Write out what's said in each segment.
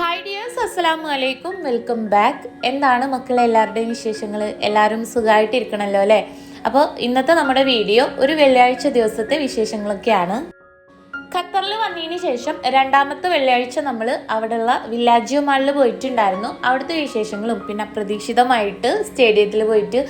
Hi dears അസ്സലാമു അലൈക്കും welcome back എന്താണ് മക്കളെ എല്ലാവരുടെയും വിശേഷങ്ങൾ എല്ലാവരും സുഖമായിട്ടിരിക്കണമല്ലോ അല്ലേ? അപ്പോൾ ഇന്നത്തെ നമ്മുടെ വീഡിയോ ഒരു വെള്ളിയാഴ്ച ദിവസത്തെ വിശേഷങ്ങളൊക്കെയാണ്. ഖത്തറിൽ വന്നതിന് ശേഷം രണ്ടാമത്തെ വെള്ളിയാഴ്ച നമ്മൾ അവിടെയുള്ള വില്ലാജിയോ മാളിൽ പോയിട്ടുണ്ടായിരുന്നു. അവിടുത്തെ വിശേഷങ്ങളും പിന്നെ അപ്രതീക്ഷിതമായിട്ട് സ്റ്റേഡിയത്തിൽ പോയിട്ട്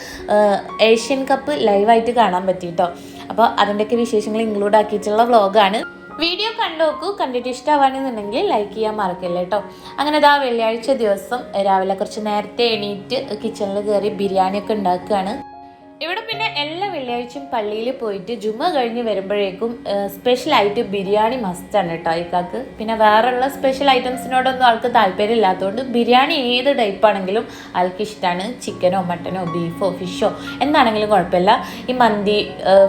ഏഷ്യൻ കപ്പ് ലൈവായിട്ട് കാണാൻ പറ്റി പറ്റിയിട്ടോ അപ്പോൾ അതിന്റെയൊക്കെ വിശേഷങ്ങൾ ഇൻക്ലൂഡ് ആക്കിയിട്ടുള്ള വ്ളോഗാണ് വീഡിയോ കണ്ടു നോക്കൂ. കണ്ടിട്ട് ഇഷ്ടമാണെന്നുണ്ടെങ്കിൽ ലൈക്ക് ചെയ്യാൻ മറക്കില്ല കേട്ടോ. അങ്ങനെ ഇതാ വെള്ളിയാഴ്ച ദിവസം രാവിലെ കുറച്ച് നേരത്തെ എണീറ്റ് കിച്ചണിൽ കയറി ബിരിയാണിയൊക്കെ ഉണ്ടാക്കുകയാണ്. ഇവിടെ പിന്നെ എല്ലാ വെള്ളിയാഴ്ചയും പള്ളിയിൽ പോയിട്ട് ജുമ കഴിഞ്ഞ് വരുമ്പോഴേക്കും സ്പെഷ്യലായിട്ട് ബിരിയാണി മസ്റ്റാണ് കേട്ടോ ഇക്കാക്ക്. പിന്നെ വേറെയുള്ള സ്പെഷ്യൽ ഐറ്റംസിനോടൊന്നും ആൾക്ക് താല്പര്യം ഇല്ലാത്തതുകൊണ്ട് ബിരിയാണി ഏത് ടൈപ്പ് ആണെങ്കിലും ആൾക്ക് ഇഷ്ടമാണ് ചിക്കനോ മട്ടനോ ബീഫോ ഫിഷോ എന്താണെങ്കിലും കുഴപ്പമില്ല. ഈ മന്തി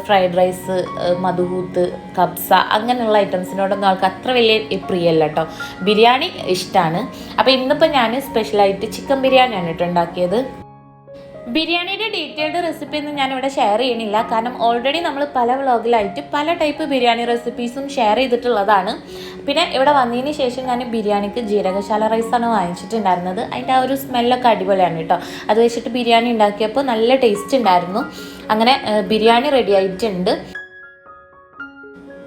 ഫ്രൈഡ് റൈസ് മധുഹൂത്ത് കബ്സ അങ്ങനെയുള്ള ഐറ്റംസിനോടൊന്നും ആൾക്ക് അത്ര വലിയ പ്രിയല്ല കേട്ടോ ബിരിയാണി ഇഷ്ടമാണ് അപ്പോൾ ഇന്നിപ്പോൾ ഞാൻ സ്പെഷ്യലായിട്ട് ചിക്കൻ ബിരിയാണിയാണ് കേട്ടോ ഉണ്ടാക്കിയത്. ബിരിയാണിയുടെ ഡീറ്റെയിൽഡ് റെസിപ്പി ഒന്നും ഞാനിവിടെ ഷെയർ ചെയ്യണില്ല കാരണം ഓൾറെഡി നമ്മൾ പല വ്ളോഗിലായിട്ട് പല ടൈപ്പ് ബിരിയാണി റെസിപ്പീസും ഷെയർ ചെയ്തിട്ടുള്ളതാണ്. പിന്നെ ഇവിടെ വന്നതിന് ശേഷം ഞാൻ ബിരിയാണിക്ക് ജീരകശാല റൈസാണ് വാങ്ങിച്ചിട്ടുണ്ടായിരുന്നത്. അതിന്റെ ആ ഒരു സ്മെല്ലൊക്കെ അടിപൊളിയാണ് കേട്ടോ. അത് വെച്ചിട്ട് ബിരിയാണി ഉണ്ടാക്കിയപ്പോൾ നല്ല ടേസ്റ്റ് ഉണ്ടായിരുന്നു. അങ്ങനെ ബിരിയാണി റെഡി ആയിട്ടുണ്ട്.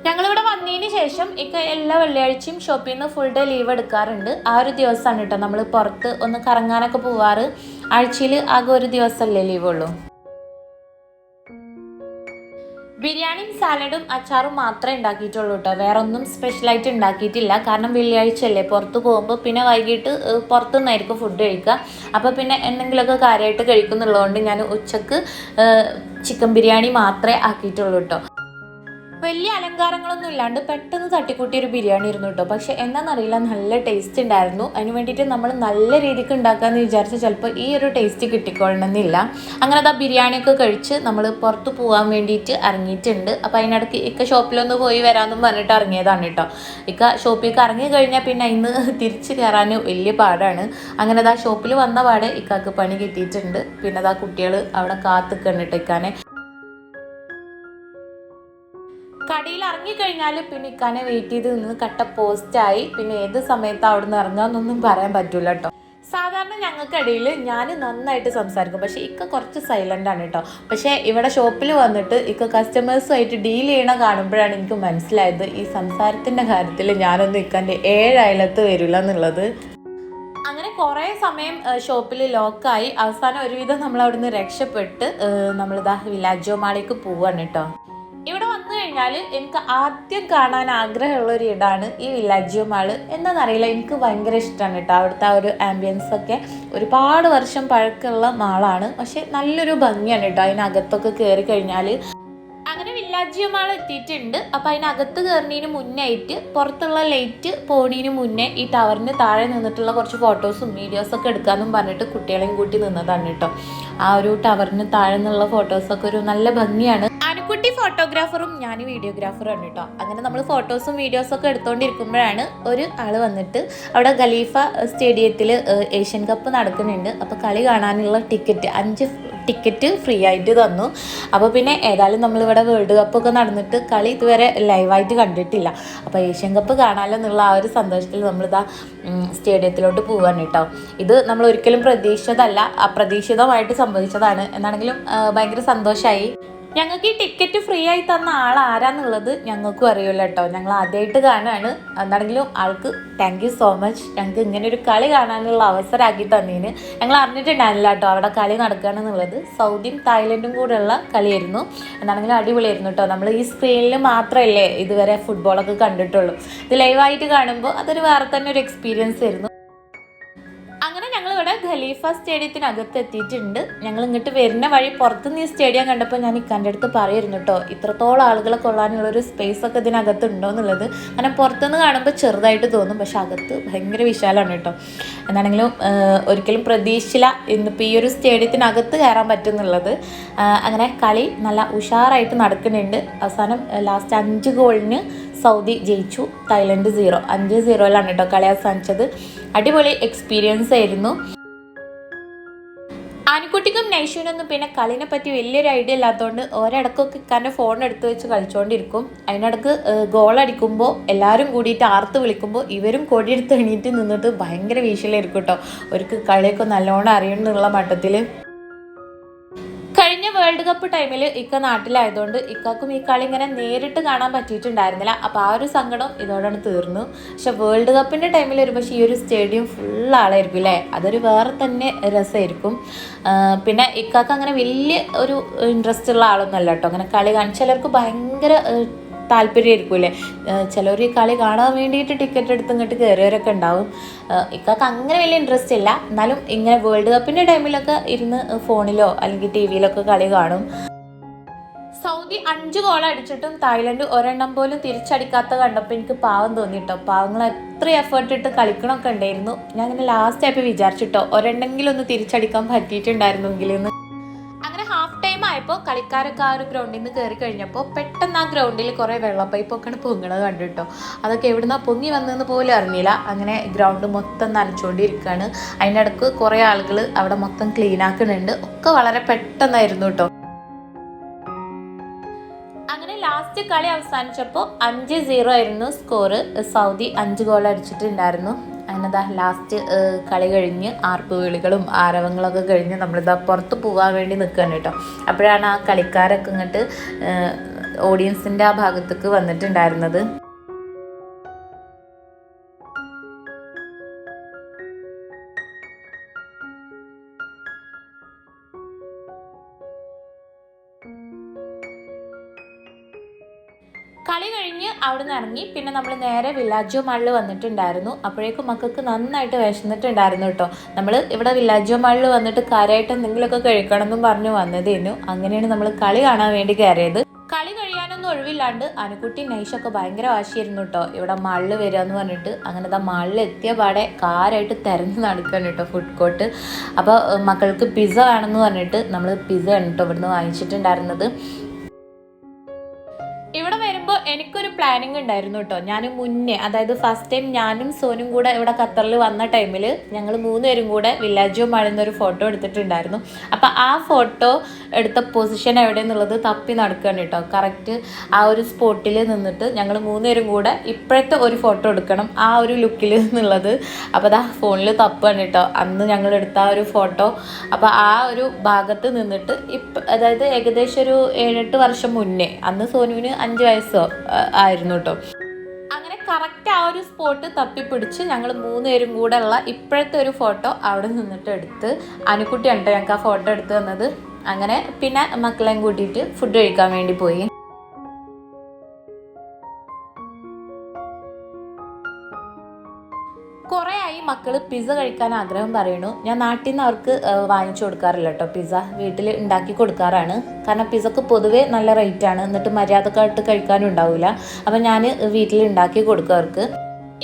ഞങ്ങളിവിടെ വന്നതിന് ശേഷം ഇക്ക എല്ലാ വെള്ളിയാഴ്ചയും ഷോപ്പിൽ നിന്ന് ഫുൾ ഡേ ലീവ് എടുക്കാറുണ്ട്. ആ ഒരു ദിവസമാണ് കേട്ടോ നമ്മൾ പുറത്ത് ഒന്ന് കറങ്ങാനൊക്കെ പോവാറ്. ആഴ്ചയിൽ ആകെ ഒരു ദിവസമല്ലേ ലീവ് ഉള്ളൂ ബിരിയാണിയും സാലഡും അച്ചാറും മാത്രമേ ഉണ്ടാക്കിയിട്ടുള്ളൂ കേട്ടോ വേറെ ഒന്നും സ്പെഷ്യലായിട്ട് ഉണ്ടാക്കിയിട്ടില്ല. കാരണം വെള്ളിയാഴ്ച അല്ലേ പുറത്ത് പോകുമ്പോൾ പിന്നെ വൈകിട്ട് പുറത്തു പുറത്തുനിന്നായിരിക്കും ഫുഡ് കഴിക്കുക. അപ്പോൾ പിന്നെ എന്തെങ്കിലുമൊക്കെ കാര്യമായിട്ട് കഴിക്കുന്നുള്ളതുകൊണ്ട് ഞാൻ ഉച്ചയ്ക്ക് ചിക്കൻ ബിരിയാണി മാത്രമേ ആക്കിയിട്ടുള്ളൂ കേട്ടോ വലിയ അലങ്കാരങ്ങളൊന്നും ഇല്ലാണ്ട് പെട്ടെന്ന് തട്ടിക്കൂട്ടി ഒരു ബിരിയാണി ഇരുന്നു കേട്ടോ. പക്ഷെ എന്താണെന്നറിയില്ല നല്ല ടേസ്റ്റ് ഉണ്ടായിരുന്നു. അതിന് വേണ്ടിയിട്ട് നമ്മൾ നല്ല രീതിക്ക് ഉണ്ടാക്കാമെന്ന് വിചാരിച്ച ചിലപ്പോൾ ഈ ഒരു ടേസ്റ്റ് കിട്ടിക്കൊള്ളണമെന്നില്ല. അങ്ങനെ അത് ആ ബിരിയാണിയൊക്കെ കഴിച്ച് നമ്മൾ പുറത്ത് പോകാൻ വേണ്ടിയിട്ട് ഇറങ്ങിയിട്ടുണ്ട്. അപ്പോൾ അതിനിടയ്ക്ക് ഇക്ക ഷോപ്പിലൊന്ന് പോയി വരാമെന്നും പറഞ്ഞിട്ട് ഇറങ്ങിയതാണ് കേട്ടോ. ഇക്ക ഷോപ്പിലേക്ക് ഇറങ്ങി കഴിഞ്ഞാൽ പിന്നെ ഇന്ന് തിരിച്ച് കയറാൻ വലിയ പാടാണ്. അങ്ങനെ അത് ആ ഷോപ്പിൽ വന്ന പാടെ ഇക്കാക്ക് പണി കിട്ടിയിട്ടുണ്ട്. പിന്നെ അത് ആ കുട്ടികൾ അവിടെ കാത്തുക്കണ്ടിട്ട് ഇക്കാനെ. കടയിൽ ഇറങ്ങിക്കഴിഞ്ഞാൽ പിന്നെ ഇക്കാനെ വെയിറ്റ് ചെയ്ത് നിന്ന് കട്ട പോസ്റ്റായി പിന്നെ ഏത് സമയത്ത് അവിടെ നിന്ന് ഇറങ്ങാമെന്നൊന്നും പറയാൻ പറ്റൂല കേട്ടോ സാധാരണ ഞങ്ങൾക്കിടയിൽ ഞാൻ നന്നായിട്ട് സംസാരിക്കും. പക്ഷേ ഇക്ക കുറച്ച് സൈലന്റ് ആണ് കേട്ടോ പക്ഷേ ഇവിടെ ഷോപ്പിൽ വന്നിട്ട് ഇക്ക കസ്റ്റമേഴ്സുമായിട്ട് ഡീൽ ചെയ്യണ കാണുമ്പോഴാണ് എനിക്ക് മനസ്സിലായത് ഈ സംസാരത്തിന്റെ കാര്യത്തിൽ ഞാനൊന്നും ഇക്കന്റെ ഏഴയലത്ത് വരില്ല എന്നുള്ളത്. അങ്ങനെ കുറേ സമയം ഷോപ്പിൽ ലോക്കായി അവസാനം ഒരുവിധം നമ്മൾ അവിടുന്ന് രക്ഷപ്പെട്ട് നമ്മളിതാ വിലാജോ മാളിലേക്ക് പോവാണ് കേട്ടോ കഴിഞ്ഞാൽ എനിക്ക് ആദ്യം കാണാൻ ആഗ്രഹമുള്ള ഒരു ഇടാണ് ഈ വില്ലാജിയോ മാൾ. എന്താണെന്നറിയില്ല എനിക്ക് ഭയങ്കര ഇഷ്ടമാണ് കേട്ടോ. അവിടുത്തെ ആ ഒരു ആംബിയൻസ് ഒക്കെ. ഒരുപാട് വർഷം പഴക്കമുള്ള മാളാണ്. പക്ഷെ നല്ലൊരു ഭംഗിയാണ് കേട്ടോ. അതിനകത്തൊക്കെ കയറി കഴിഞ്ഞാൽ അങ്ങനെ വില്ലാജിയോ എത്തിയിട്ടുണ്ട്. അപ്പം അതിനകത്ത് കയറുന്നതിന് മുന്നായിട്ട് പുറത്തുള്ള ലൈറ്റ് പോണീന് മുന്നേ ഈ ടവറിന് താഴെ നിന്നിട്ടുള്ള കുറച്ച് ഫോട്ടോസും വീഡിയോസും ഒക്കെ എടുക്കാമെന്നും പറഞ്ഞിട്ട് കുട്ടികളെയും കൂട്ടി നിന്നതാണ് കേട്ടോ. ആ ഒരു ടവറിന് താഴെ നിന്നുള്ള ഫോട്ടോസൊക്കെ ഒരു നല്ല ഭംഗിയാണ്. അനുക്കുട്ടി ഫോട്ടോഗ്രാഫറും ഞാൻ വീഡിയോഗ്രാഫറും ആണ് കേട്ടോ. അങ്ങനെ നമ്മൾ ഫോട്ടോസും വീഡിയോസും ഒക്കെ എടുത്തുകൊണ്ടിരിക്കുമ്പോഴാണ് ഒരു ആൾ വന്നിട്ട് അവിടെ ഖലീഫ സ്റ്റേഡിയത്തിൽ ഏഷ്യൻ കപ്പ് നടക്കുന്നുണ്ട്. അപ്പോൾ കളി കാണാനുള്ള ടിക്കറ്റ് അഞ്ച് ടിക്കറ്റ് ഫ്രീ ആയിട്ട് തന്നു. അപ്പോൾ പിന്നെ ഏതായാലും നമ്മളിവിടെ വേൾഡ് കപ്പൊക്കെ നടന്നിട്ട് കളി ഇതുവരെ ലൈവായിട്ട് കണ്ടിട്ടില്ല. അപ്പോൾ ഏഷ്യൻ കപ്പ് കാണാമല്ലോ എന്നുള്ള ആ ഒരു സന്തോഷത്തിൽ നമ്മളിതാ സ്റ്റേഡിയത്തിലോട്ട് പോവാണ് കേട്ടോ. ഇത് നമ്മൾ ഒരിക്കലും പ്രതീക്ഷിച്ചതല്ല അപ്രതീക്ഷിതമായിട്ട് സംഭവിച്ചതാണ്. എന്നാണെങ്കിലും ഭയങ്കര സന്തോഷമായി ഞങ്ങൾക്ക് ഈ ടിക്കറ്റ് ഫ്രീ ആയി തന്ന ആൾ ആരാന്നുള്ളത് ഞങ്ങൾക്കും അറിയില്ല കേട്ടോ ഞങ്ങൾ ആദ്യമായിട്ട് കാണുകയാണ് എന്താണെങ്കിലും ആൾക്ക് താങ്ക് യു സോ മച്ച് ഞങ്ങൾക്ക് ഇങ്ങനെ ഒരു കളി കാണാനുള്ള അവസരമാക്കി തന്നതിന് ഞങ്ങൾ അറിഞ്ഞിട്ടുണ്ടായിരുന്നില്ല കേട്ടോ അവിടെ കളി നടക്കുകയാണെന്നുള്ളത് സൗദിയും തായ്ലൻഡും കൂടെയുള്ള കളിയായിരുന്നു. എന്താണെങ്കിലും അടിപൊളിയായിരുന്നു കേട്ടോ നമ്മൾ ഈ സ്ക്രീനിൽ മാത്രമല്ലേ ഇതുവരെ ഫുട്ബോളൊക്കെ കണ്ടിട്ടുള്ളൂ. ഇത് ലൈവായിട്ട് കാണുമ്പോൾ അതൊരു വേറെ തന്നെ ഒരു എക്സ്പീരിയൻസ് ആയിരുന്നു. ഖലീഫ സ്റ്റേഡിയത്തിനകത്ത് എത്തിയിട്ടുണ്ട് ഞങ്ങൾ ഇങ്ങോട്ട് വരുന്ന വഴി പുറത്തുനിന്ന് ഈ സ്റ്റേഡിയം കണ്ടപ്പോൾ ഞാൻ ഇക്കാന്റെ അടുത്ത് പറയായിരുന്നു കേട്ടോ ഇത്രത്തോളം ആളുകളെ കൊള്ളാനുള്ള ഒരു സ്പേസ് ഒക്കെ ഇതിനകത്ത് ഉണ്ടോ എന്നുള്ളത്. കാരണം പുറത്തുനിന്ന് കാണുമ്പോൾ ചെറുതായിട്ട് തോന്നും പക്ഷെ അകത്ത് ഭയങ്കര വിശാലമാണ് കേട്ടോ. എന്നാണെങ്കിലും ഒരിക്കലും പ്രതീക്ഷയില്ല ഇന്നിപ്പോൾ ഈ ഒരു സ്റ്റേഡിയത്തിനകത്ത് കയറാൻ പറ്റും എന്നുള്ളത് അങ്ങനെ കളി നല്ല ഉഷാറായിട്ട് നടക്കുന്നുണ്ട്. അവസാനം ലാസ്റ്റ് അഞ്ച് ഗോളിന് സൗദി ജയിച്ചു തായ്ലൻഡ് സീറോ അഞ്ച് സീറോയിലാണ് കേട്ടോ കളി അവസാനിച്ചത്. അടിപൊളി എക്സ്പീരിയൻസ് ആയിരുന്നു. നൈഷുവിനൊന്നും പിന്നെ കളിനെ പറ്റി വലിയൊരു ഐഡിയ ഇല്ലാത്തതുകൊണ്ട് ഒരിടക്കൊക്കെ ഇക്കാന്റെ ഫോൺ എടുത്ത് വെച്ച് കളിച്ചുകൊണ്ടിരിക്കും അതിനിടക്ക് ഗോളടിക്കുമ്പോൾ എല്ലാവരും കൂടിയിട്ട് ആർത്ത് വിളിക്കുമ്പോൾ ഇവരും കൊടിയെടുത്ത് എണീറ്റ് നിന്നിട്ട് ഭയങ്കര വീശിലായിരിക്കും കേട്ടോ അവർക്ക് കളിയൊക്കെ നല്ലോണം അറിയണമെന്നുള്ള മട്ടത്തിൽ വേൾഡ് കപ്പ് ടൈമിൽ ഇക്ക നാട്ടിലായതുകൊണ്ട് ഇക്കാക്കും ഈ കളി ഇങ്ങനെ നേരിട്ട് കാണാൻ പറ്റിയിട്ടുണ്ടായിരുന്നില്ല. അപ്പോൾ ആ ഒരു സങ്കടം ഇതോടാണ് തീർന്നു. പക്ഷെ വേൾഡ് കപ്പിന്റെ ടൈമിൽ ഒരു പക്ഷേ ഈ ഒരു സ്റ്റേഡിയം ഫുൾ ആളായിരിക്കും അല്ലേ അതൊരു വേറെ തന്നെ രസമായിരിക്കും. പിന്നെ ഇക്കാക്ക് അങ്ങനെ വലിയ ഒരു ഇൻട്രസ്റ്റ് ഉള്ള ആളൊന്നും അല്ല കേട്ടോ. അങ്ങനെ കളി കാണാൻ ചിലർക്ക് ഭയങ്കര ഏഹ്, ചിലവർ ഈ കളി കാണാൻ വേണ്ടിയിട്ട് ടിക്കറ്റ് എടുത്ത് ഇങ്ങോട്ട് കയറിയവരൊക്കെ ഉണ്ടാവും. ഇക്കാക്ക് അങ്ങനെ വലിയ ഇൻട്രസ്റ്റ് ഇല്ല. എന്നാലും ഇങ്ങനെ വേൾഡ് കപ്പിന്റെ ടൈമിലൊക്കെ ഇരുന്ന് ഫോണിലോ അല്ലെങ്കിൽ ടി വിയിലൊക്കെ കളി കാണും. സൗദി അഞ്ച് ഗോൾ അടിച്ചിട്ടും തായ്ലൻഡ് ഒരെണ്ണം പോലും തിരിച്ചടിക്കാത്ത കണ്ടപ്പോൾ എനിക്ക് പാവം തോന്നിട്ടോ. പാവങ്ങൾ എത്ര എഫേർട്ട് ഇട്ട് കളിക്കണമൊക്കെ ഉണ്ടായിരുന്നു. ഞാൻ അങ്ങനെ ലാസ്റ്റ് ആയപ്പോൾ വിചാരിച്ചിട്ടോ ഒരെണ്ണെങ്കിലും ഒന്ന് തിരിച്ചടിക്കാൻ പറ്റിയിട്ടുണ്ടായിരുന്നെങ്കിൽ എന്ന് ആയപ്പോൾ കളിക്കാരൊക്കെ ആ ഒരു ഗ്രൗണ്ടിൽ നിന്ന് കയറി കഴിഞ്ഞപ്പോൾ പെട്ടെന്ന് ആ ഗ്രൗണ്ടിൽ കുറേ വെള്ളപ്പൈപ്പൊക്കെയാണ് പൊങ്ങണത് കണ്ടിട്ടോ. അതൊക്കെ എവിടുന്നാ പൊങ്ങി വന്നതെന്ന് പോലും അറിഞ്ഞില്ല. അങ്ങനെ ഗ്രൗണ്ട് മൊത്തം നനച്ചുകൊണ്ടിരിക്കുകയാണ് അതിന്റെ ഇടയ്ക്ക് കുറേ ആളുകൾ അവിടെ മൊത്തം ക്ലീൻ ആക്കുന്നുണ്ട് ഒക്കെ വളരെ പെട്ടെന്നായിരുന്നു കേട്ടോ ലാസ്റ്റ് കളി അവസാനിച്ചപ്പോൾ അഞ്ച് സീറോ ആയിരുന്നു സ്കോറ് സൗദി അഞ്ച് ഗോൾ അടിച്ചിട്ടുണ്ടായിരുന്നു. അങ്ങനെതാ ലാസ്റ്റ് കളി കഴിഞ്ഞ് ആർപ്പ് വിളികളും ആരവങ്ങളൊക്കെ കഴിഞ്ഞ് നമ്മളിതാ പുറത്ത് പോകാൻ വേണ്ടി നിൽക്കുകയാണ് കേട്ടോ അപ്പോഴാണ് ആ കളിക്കാരൊക്കെ ഇങ്ങോട്ട് ഓഡിയൻസിന്റെ ആ ഭാഗത്തേക്ക് വന്നിട്ടുണ്ടായിരുന്നത്. കളി കഴിഞ്ഞ് അവിടെ നിന്ന് ഇറങ്ങി. പിന്നെ നമ്മൾ നേരെ വില്ലാജോ മാളിൽ വന്നിട്ടുണ്ടായിരുന്നു. അപ്പോഴേക്കും മക്കൾക്ക് നന്നായിട്ട് വിശന്നിട്ടുണ്ടായിരുന്നു കേട്ടോ. നമ്മൾ ഇവിടെ വില്ലാജോ മാളിൽ വന്നിട്ട് കാര്യമായിട്ട് എന്തെങ്കിലുമൊക്കെ കഴിക്കണം എന്നും പറഞ്ഞു വന്നതേനു. അങ്ങനെയാണ് നമ്മൾ കളി കാണാൻ വേണ്ടി കയറിയത്. കളി കഴിയാനൊന്നും ഒഴിവില്ലാണ്ട് അനുക്കുട്ടി നൈഷൊക്കെ ഭയങ്കര വാശിയായിരുന്നു കേട്ടോ. ഇവിടെ മള്ള് വരിക എന്ന് പറഞ്ഞിട്ട്. അങ്ങനെ ദാ മള്ള് എത്തിയ പാടെ കാരായിട്ട് തിരഞ്ഞു നടക്കുകയാണ് കേട്ടോ ഫുഡ് കോർട്ട് അപ്പോൾ മക്കൾക്ക് പിസ്സ വേണമെന്ന് പറഞ്ഞിട്ട് നമ്മൾ പിസ്സ ആണ് കേട്ടോ ഇവിടുന്ന് വാങ്ങിച്ചിട്ടുണ്ടായിരുന്നത്. എനിക്കൊരു പ്ലാനിങ് ഉണ്ടായിരുന്നു കേട്ടോ ഞാൻ മുന്നേ അതായത് ഫസ്റ്റ് ടൈം ഞാനും സോനും കൂടെ ഇവിടെ ഖത്തറിൽ വന്ന ടൈമിൽ ഞങ്ങൾ മൂന്നുപേരും കൂടെ വില്ലാജോ ഒരു ഫോട്ടോ എടുത്തിട്ടുണ്ടായിരുന്നു. അപ്പോൾ ആ ഫോട്ടോ എടുത്ത പൊസിഷൻ എവിടെയെന്നുള്ളത് തപ്പി നടക്കുകയാണ് കേട്ടോ കറക്റ്റ് ആ ഒരു സ്പോട്ടിൽ നിന്നിട്ട് ഞങ്ങൾ മൂന്നുപേരും കൂടെ ഇപ്പോഴത്തെ ഒരു ഫോട്ടോ എടുക്കണം ആ ഒരു ലുക്കിൽ എന്നുള്ളത്. അപ്പോൾ അതാ ഫോണിൽ തപ്പാണ് കേട്ടോ അന്ന് ഞങ്ങൾ എടുത്ത ആ ഒരു ഫോട്ടോ അപ്പോൾ ആ ഒരു ഭാഗത്ത് നിന്നിട്ട് ഇപ്പം അതായത് ഏകദേശം ഒരു ഏഴെട്ട് വർഷം മുന്നേ അന്ന് സോനുവിന് അഞ്ച് വയസ്സോ? ആയിരുന്നു കേട്ടോ അങ്ങനെ കറക്റ്റ് ആ ഒരു സ്പോട്ട് തപ്പിപ്പിടിച്ച് ഞങ്ങൾ മൂന്നുപേരും കൂടെ ഉള്ള ഇപ്പോഴത്തെ ഒരു ഫോട്ടോ അവിടെ നിന്നിട്ട് എടുത്ത് അനുക്കുട്ടിയാണ് കേട്ടോ ഞങ്ങൾക്ക് ആ ഫോട്ടോ എടുത്ത് തന്നത്? അങ്ങനെ പിന്നെ മക്കളെയും കൂട്ടിയിട്ട് ഫുഡ് കഴിക്കാൻ വേണ്ടി പോയി. മക്കൾ പിസ്സ കഴിക്കാൻ ആഗ്രഹം പറയണു ഞാൻ നാട്ടിൽ നിന്ന് അവർക്ക് വാങ്ങിച്ചു കൊടുക്കാറില്ല കേട്ടോ പിസ്സ വീട്ടിൽ ഉണ്ടാക്കി കൊടുക്കാറാണ്. കാരണം പിസ്സക്ക് പൊതുവേ നല്ല റേറ്റ് ആണ്. എന്നിട്ട് മര്യാദക്കായിട്ട് കഴിക്കാനും ഉണ്ടാവില്ല അപ്പം ഞാൻ വീട്ടിൽ ഉണ്ടാക്കി കൊടുക്കും അവർക്ക്.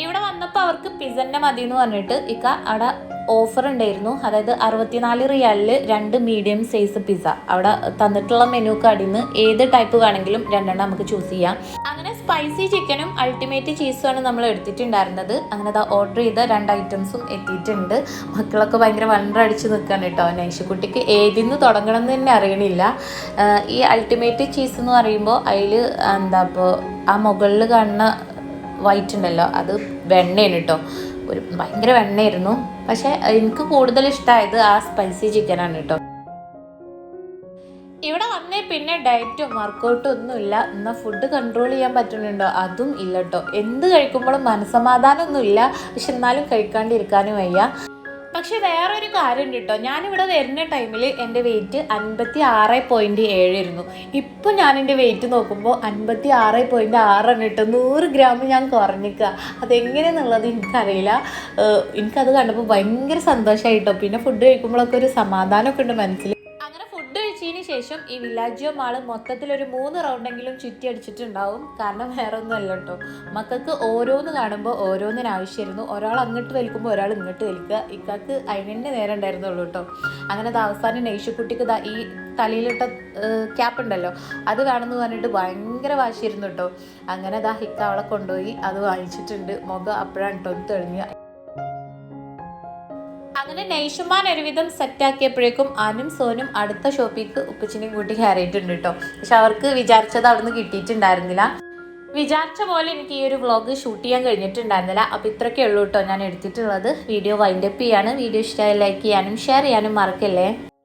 ഇവിടെ വന്നപ്പോൾ അവർക്ക് പിസ്സന്നെ മതി എന്ന് പറഞ്ഞിട്ട് ഇക്ക അവിടെ ഓഫർ ഉണ്ടായിരുന്നു അതായത് അറുപത്തിനാല് റിയാലിൽ രണ്ട് മീഡിയം സൈസ് പിസ്സ അവിടെ തന്നിട്ടുള്ള മെനു കാർഡിൽ നിന്ന് ഏത് ടൈപ്പ് വേണമെങ്കിലും രണ്ടെണ്ണം നമുക്ക് ചൂസ് ചെയ്യാം. അങ്ങനെ സ്പൈസി ചിക്കനും അൾട്ടിമേറ്റ് ചീസുമാണ് നമ്മൾ എടുത്തിട്ടുണ്ടായിരുന്നത്. അങ്ങനെ അത് ഓർഡർ ചെയ്ത രണ്ട് ഐറ്റംസും എത്തിയിട്ടുണ്ട്. മക്കളൊക്കെ ഭയങ്കര വണ്ടടിച്ച് നിൽക്കാണ് കേട്ടോ. നൈഷക്കുട്ടിക്ക് ഏതിന്ന് തുടങ്ങണം എന്ന് തന്നെ അറിയണില്ല. ഈ അൾട്ടിമേറ്റ് ചീസ് എന്ന് പറയുമ്പോൾ അതിൽ എന്താ ഇപ്പോൾ ആ മുകളിൽ കാണുന്ന വൈറ്റ് ഉണ്ടല്ലോ അത് വെണ്ണയാണ് കേട്ടോ. ഒരു ഭയങ്കര വെണ്ണയായിരുന്നു. പക്ഷെ എനിക്ക് കൂടുതൽ ഇഷ്ടമായത് ആ സ്പൈസി ചിക്കനാണ് കേട്ടോ ഇവിടെ വന്നേ പിന്നെ ഡയറ്റും വർക്കൗട്ടും ഒന്നുമില്ല എന്നാൽ ഫുഡ് കൺട്രോൾ ചെയ്യാൻ പറ്റുന്നുണ്ടോ? അതും ഇല്ല കേട്ടോ എന്ത് കഴിക്കുമ്പോഴും മനസമാധാനമൊന്നുമില്ല പക്ഷെ എന്നാലും കഴിക്കാണ്ടിരിക്കാനും വയ്യ. പക്ഷെ വേറൊരു കാര്യം കേട്ടോ. ഞാനിവിടെ വരുന്ന ടൈമിൽ എന്റെ വെയിറ്റ് അൻപത്തി ആറ് പോയിന്റ് ഏഴായിരുന്നു ഇപ്പോൾ ഞാൻ എന്റെ വെയിറ്റ് നോക്കുമ്പോൾ അൻപത്തി ആറ് പോയിന്റ് ആറാണ് കേട്ടോ. നൂറ് ഗ്രാം ഞാൻ കുറഞ്ഞിക്കുക അതെങ്ങനെയെന്നുള്ളത് എനിക്കറിയില്ല. എനിക്കത് കണ്ടപ്പോൾ ഭയങ്കര സന്തോഷമായിട്ടോ പിന്നെ ഫുഡ് കഴിക്കുമ്പോഴൊക്കെ ഒരു സമാധാനമൊക്കെ ഉണ്ട് മനസ്സിൽ അങ്ങനെ ശേഷം ഈ വില്ലാജിയോ മാൾ മൊത്തത്തിൽ ഒരു മൂന്ന് റൗണ്ടെങ്കിലും ചുറ്റി അടിച്ചിട്ടുണ്ടാവും കാരണം വേറെ ഒന്നുമല്ല കേട്ടോ. മക്കൾക്ക് ഓരോന്ന് കാണുമ്പോൾ ഓരോന്നിന് ആവശ്യമായിരുന്നു ഒരാൾ അങ്ങോട്ട് വലിക്കുമ്പോൾ ഒരാൾ ഇങ്ങോട്ട് വലിക്കുക. ഇക്കാക്ക് അതിനെ നേരം ഉണ്ടായിരുന്നുള്ളൂ കേട്ടോ. അങ്ങനെ അവസാനം നെയ്ഷുക്കുട്ടിക്ക് ഈ തലയിലിട്ട ക്യാപ്പ് ഉണ്ടല്ലോ. അത് കാണുന്നു പറഞ്ഞിട്ട് ഭയങ്കര വാശിയിരുന്നു കേട്ടോ. അങ്ങനെ ദാ ഹിക്ക അവളെ കൊണ്ടുപോയി. അത് വാങ്ങിച്ചിട്ടുണ്ട്. മുഖം അപ്പോഴാണ് കേട്ടോ തെളിഞ്ഞ്. അങ്ങനെ നെയ്ഷുമാൻ ഒരുവിധം സെറ്റാക്കിയപ്പോഴേക്കും ആനും സോനും അടുത്ത ഷോപ്പിക്ക് ഉപ്പച്ചിനെയും കൂട്ടി കയറിയിട്ടുണ്ട് കേട്ടോ പക്ഷെ അവർക്ക് വിചാരിച്ചത് അവിടുന്ന് കിട്ടിയിട്ടുണ്ടായിരുന്നില്ല. വിചാരിച്ച പോലെ എനിക്ക് ഈ ഒരു വ്ളോഗ് ഷൂട്ട് ചെയ്യാൻ കഴിഞ്ഞിട്ടുണ്ടായിരുന്നില്ല. അപ്പോൾ ഇത്രയൊക്കെ ഉള്ളൂ കേട്ടോ ഞാൻ എടുത്തിട്ടുള്ളത്. വീഡിയോ വൈൻഡപ്പ് ചെയ്യാണ്. വീഡിയോ ഇഷ്ടമായി ലൈക്ക് ചെയ്യാനും ഷെയർ ചെയ്യാനും മറക്കല്ലേ?